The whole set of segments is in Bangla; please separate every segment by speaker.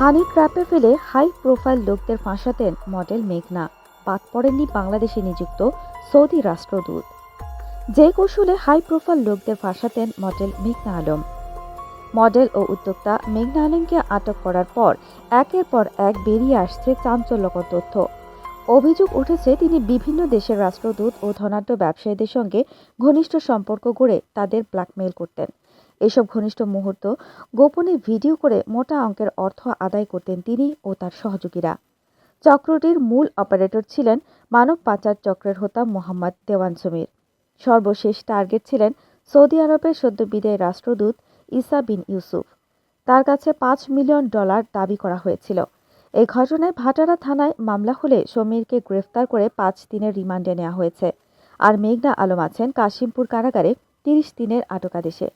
Speaker 1: হানি ট্র্যাপে ফেলে হাই প্রোফাইল লোকদের ফাঁসাতেন মডেল মেঘনা। বাদ পড়েননি বাংলাদেশে নিযুক্ত সৌদি রাষ্ট্রদূত। যে কৌশলে হাই প্রোফাইল লোকদের ফাঁসাতেন মডেল মেঘনা আলম। মডেল ও উদ্যোক্তা মেঘনা আলমকে আটক করার পর একের পর এক বেরিয়ে আসছে চাঞ্চল্যকর তথ্য। অভিযোগ উঠেছে তিনি বিভিন্ন দেশের রাষ্ট্রদূত ও ধনাঢ্য ব্যবসায়ীদের সঙ্গে ঘনিষ্ঠ সম্পর্ক গড়ে তাদের ব্ল্যাকমেইল করতেন। এসব ঘনিষ্ঠ মুহূর্ত গোপনে ভিডিও করে মোটা অঙ্কের অর্থ আদায় করতেন তিনি ও তার সহযোগীরা। চক্রটির মূল অপারেটর ছিলেন মানব পাচার চক্রের হোতা মোহাম্মদ দেওয়ান সমীর। সর্বশেষ টার্গেট ছিলেন সৌদি আরবের সদ্য বিদায়ী রাষ্ট্রদূত ইসা বিন ইউসুফ। তার কাছে পাঁচ মিলিয়ন ডলার দাবি করা হয়েছিল। এই ঘটনায় ভাটারা থানায় মামলা হলে সমীরকে গ্রেফতার করে পাঁচ দিনের রিমান্ডে নেওয়া হয়েছে। আর মেঘনা আলম আছেন কাশিমপুর কারাগারে তিরিশ দিনের আটকাদেশে।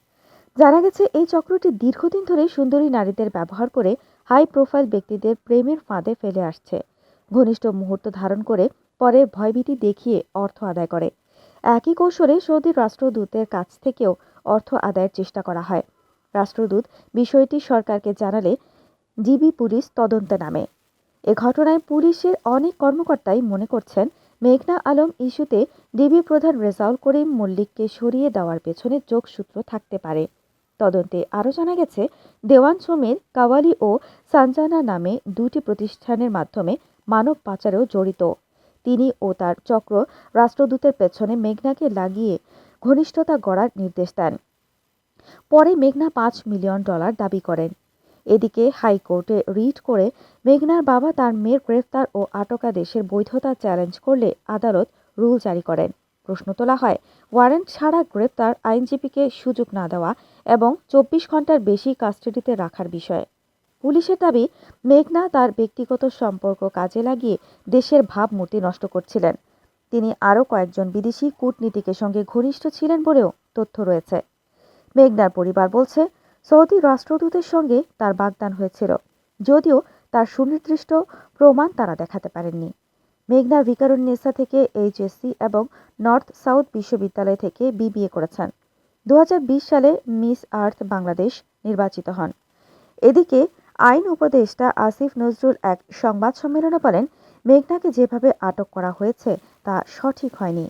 Speaker 1: জানা গেছে, এই চক্রটি দীর্ঘদিন ধরে সুন্দরী নারীদের ব্যবহার করে হাই প্রোফাইল ব্যক্তিদের প্রেমের ফাঁদে ফেলে আসছে। ঘনিষ্ঠ মুহূর্ত ধারণ করে পরে ভয়ভীতি দেখিয়ে অর্থ আদায় করে। একই কৌশলে সৌদি রাষ্ট্রদূতের কাছ থেকেও অর্থ আদায়ের চেষ্টা করা হয়। রাষ্ট্রদূত বিষয়টি সরকারকে জানালে ডিবি পুলিশ তদন্তে নামে। এ ঘটনায় পুলিশের অনেক কর্মকর্তাই মনে করছেন, মেঘনা আলম ইস্যুতে ডিবি প্রধান রেজাউল করিম মল্লিককে সরিয়ে দেওয়ার পেছনে যোগসূত্র থাকতে পারে। তদন্তে আরও জানা গেছে, দেওয়ান সমীর, কাওয়ালি ও সানজানা নামে দুটি প্রতিষ্ঠানের মাধ্যমে মানব পাচারেও জড়িত। তিনি ও তার চক্র রাষ্ট্রদূতের পেছনে মেঘনাকে লাগিয়ে ঘনিষ্ঠতা গড়ার নির্দেশ দেন। পরে মেঘনা পাঁচ মিলিয়ন ডলার দাবি করেন। এদিকে হাইকোর্টে রিট করে মেঘনার বাবা তার মেয়ের গ্রেফতার ও আটকাদেশের বৈধতা চ্যালেঞ্জ করলে আদালত রুল জারি করেন। প্রশ্ন তোলা হয়। ওয়ারেন্ট ছাড়া গ্রেপ্তার আইনজীবীকে সুযোগ না দেওয়া এবং চব্বিশ ঘণ্টার বেশি কাস্টাডিতে রাখার বিষয়ে। পুলিশের দাবি, মেঘনা তার ব্যক্তিগত সম্পর্ক কাজে লাগিয়ে দেশের ভাবমূর্তি নষ্ট করছিলেন। তিনি আরও কয়েকজন বিদেশি কূটনীতিকের সঙ্গে ঘনিষ্ঠ ছিলেন বলেও তথ্য রয়েছে। মেঘনার পরিবার বলছে, সৌদি রাষ্ট্রদূতের সঙ্গে তার বাগদান হয়েছিল, যদিও তার সুনির্দিষ্ট প্রমাণ তারা দেখাতে পারেননি। মেঘনা ভিকারুন্নেসা থেকে এইচএসসি এবং নর্থ সাউথ বিশ্ববিদ্যালয় থেকে বিবিএ করেছেন। দু হাজার বিশ সালে মিস আর্থ বাংলাদেশ নির্বাচিত হন। এদিকে আইন উপদেষ্টা আসিফ নজরুল এক সংবাদ সম্মেলনে বলেন, মেঘনাকে যেভাবে আটক করা হয়েছে তা সঠিক হয়নি।